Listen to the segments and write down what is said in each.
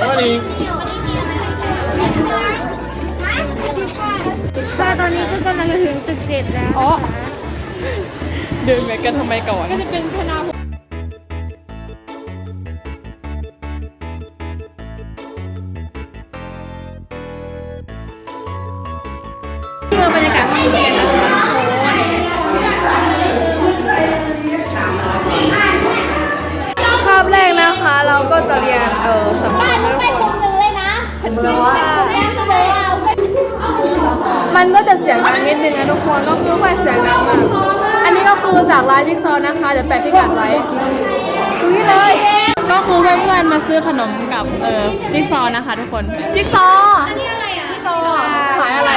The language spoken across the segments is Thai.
อนนี้ค่ะตอนนี้ก็กำลังจะถึงตึกเจ็ดแล้ว อ๋อ เดินไปกันทำไมก่อน ก็จะเป็นคณะเพื่อบรรยากาศห้องเรียนนะคะภาพแรกนะคะ เราก็จะเรียนเออ เลยว่ามันก็จะเสียงดังนิดนึงนะทุกคนก็คือว่าเสียงดังมากอันนี้ก็คือจากร้านจิ๊กซอว์นะคะ เดี๋ยวแปะพิกัดไว้ตรงนี้เลย ก็คือเพื่อนๆมาซื้อขนมกับเออจิ๊กซอว์นะคะ ทุกคน จิ๊กซอว์จิ๊กซอว์ขายอะไร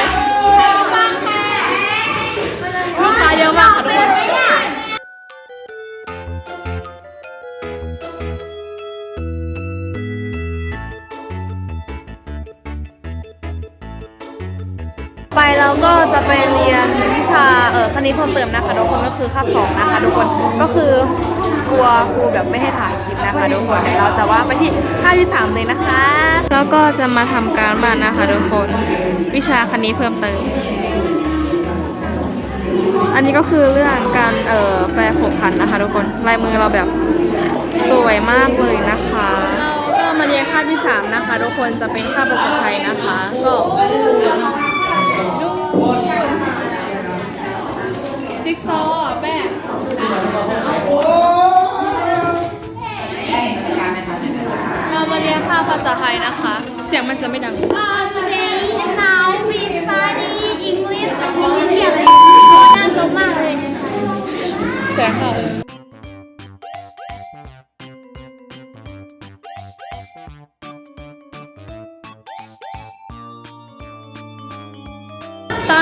ไปเราก็จะไปเรียนวิชาเออคณิตเพิ่มเติมนะคะทุกคนก็คือคาบสองนะคะทุกคนก็คือกลัวครูแบบไม่ให้ถ่ายคลิปนะคะทุกคนเดี๋ยวเราจะว่าไปที่คาบที่สามเลยนะคะ แล้วก็จะมาทำการบ้านนะคะทุกคนวิชาคณิตเพิ่มเติม อันนี้ก็คือเรื่องการเอ่อแปลผกผันนะคะทุกคนลายมือเราแบบสวยมากเลยนะคะเราก็มาเรียนคาบที่สามนะคะทุกคนจะเป็นคาบภาษาไทยนะคะ ก็ จิ๊กซอว์แป้งเรามาเรียนคาบภาษาไทยนะคะ เสียงมันจะไม่ดังอ่า today and now we study English กับที่เรียนอะไรน่าสนมากเลย เสียงค่ะ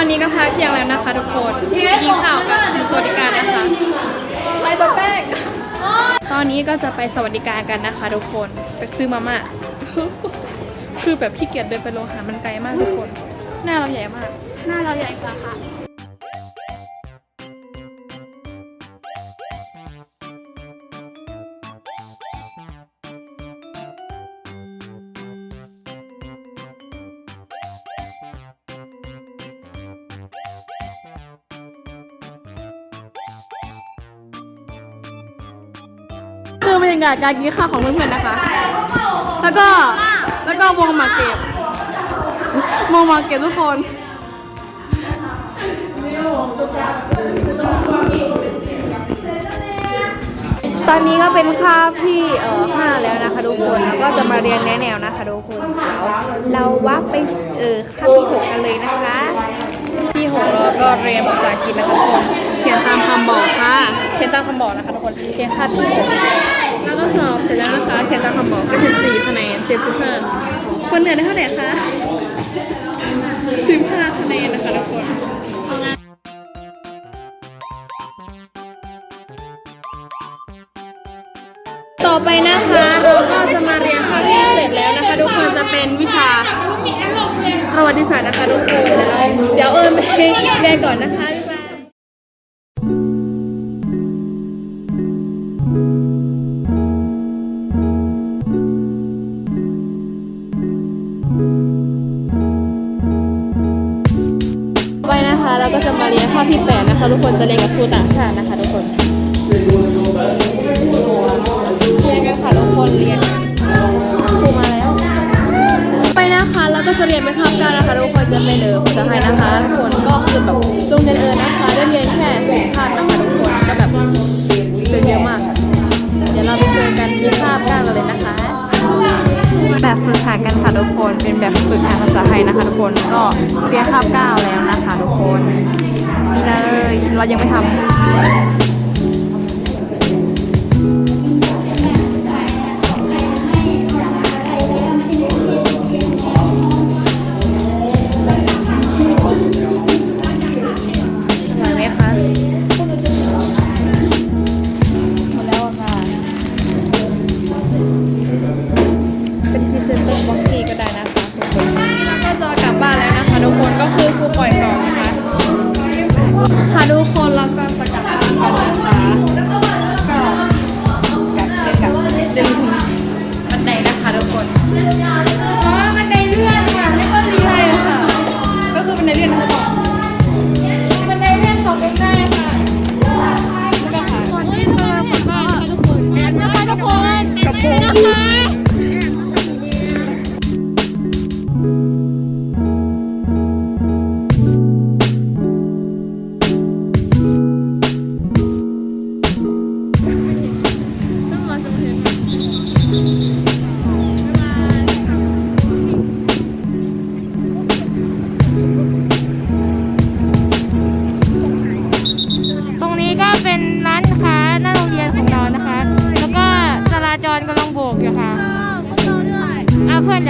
อนนี้ก็พักเที่ยงแล้วนะคะทุกคนกินข้าวกับสวัสดิการนะคะไปตัวแป้งตอนนี้ก็จะไปสวัสดิการกันนะคะทุกคนไปซื้อมาม่าคือแบบขี้เกียจเดินไปโรงอาหารมันไกลมากทุกคน หน้าเราใหญ่มาก หน้าเราใหญ่กว่าค่ะ คือบรรยากาศการกินข้าวของเพื่อนๆนะคะ แล้วก็แล้วก็วงหมากเก็บวงหมากเก็บทุกคนตอนนี้ก็เป็นคาบที่เอ่อห้าแล้วนะคะทุกคน แล้วก็จะมาเรียนแนะแนวนะคะทุกคนเราวับไปเออคาบที่หกกันเลยนะคะ ที่หกเราก็เรียนภาษาอังกฤษนะคะทุกคน เขียนตามคำบอกค่ะ เขียนตามคำบอกนะคะทุกคนเขียนคาบที่หก 14คะแนนเต็ม15คนเหนือได้เท่าไหร่คะ15คะแนนนะคะทุกคนต่อไปนะคะเราก็จะมาเรียนคาบที่เสร็จแล้วนะคะ ทุกคนจะเป็นวิชาประวัติศาสตร์นะคะทุกคนเดี๋ยวเราเดี๋ยวเอิญไปเรียนก่อนนะคะ เราก็จะมาเรียนคาบที่แปดนะคะทุกคนจะเรียนกับครูต่างชาตินะคะทุกคนเรียนกันค่ะทุกคนเรียนกันครูมาแล้ว ไปนะคะแล้วก็จะเรียนเป็นคาบการนะคะทุกคนจะเป็นเออภาษาไทยนะคะทุกคนก็คือแบบโรงเรียนเออนะคะได้เรียนแค่สิบคาบนะคะทุกคนก็แบบเรียนเยอะมาก เดี๋ยวเราไปเจอกันที่คาบก้ากันเลยนะคะ แบบฝึกหัดกันค่ะทุกคน เป็นแบบฝึกหัดภาษาไทยนะคะทุกคน ก็เรียนคาบเก้าแล้วนะคะทุกคนนี่เลย เรายังไม่ทำ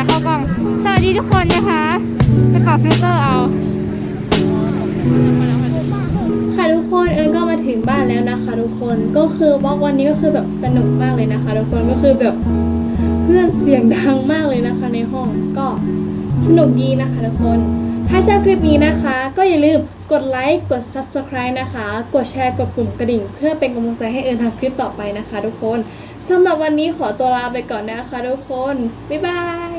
เพื่อนอยากเข้ากล้อง สวัสดีทุกคนนะคะไปปรับฟิลเตอร์เอา ค่ะทุกคนเอิญก็มาถึงบ้านแล้วนะคะ ทุกคนก็คือบล็อกวันนี้ก็คือแบบสนุกมากเลยนะคะ ทุกคนก็คือแบบเพื่อนเสียงดังมากเลยนะคะ ในห้องก็สนุกดีนะคะทุกคน ถ้าชอบคลิปนี้นะคะ ก็อย่าลืมกดไลค์กด subscribe นะคะ กดแชร์กดปุ่มกระดิ่ง เพื่อเป็นกำลังใจให้เอิญทำคลิปต่อไปนะคะ ทุกคนสำหรับวันนี้ขอตัวลาไปก่อนนะคะ ทุกคน บ๊ายบาย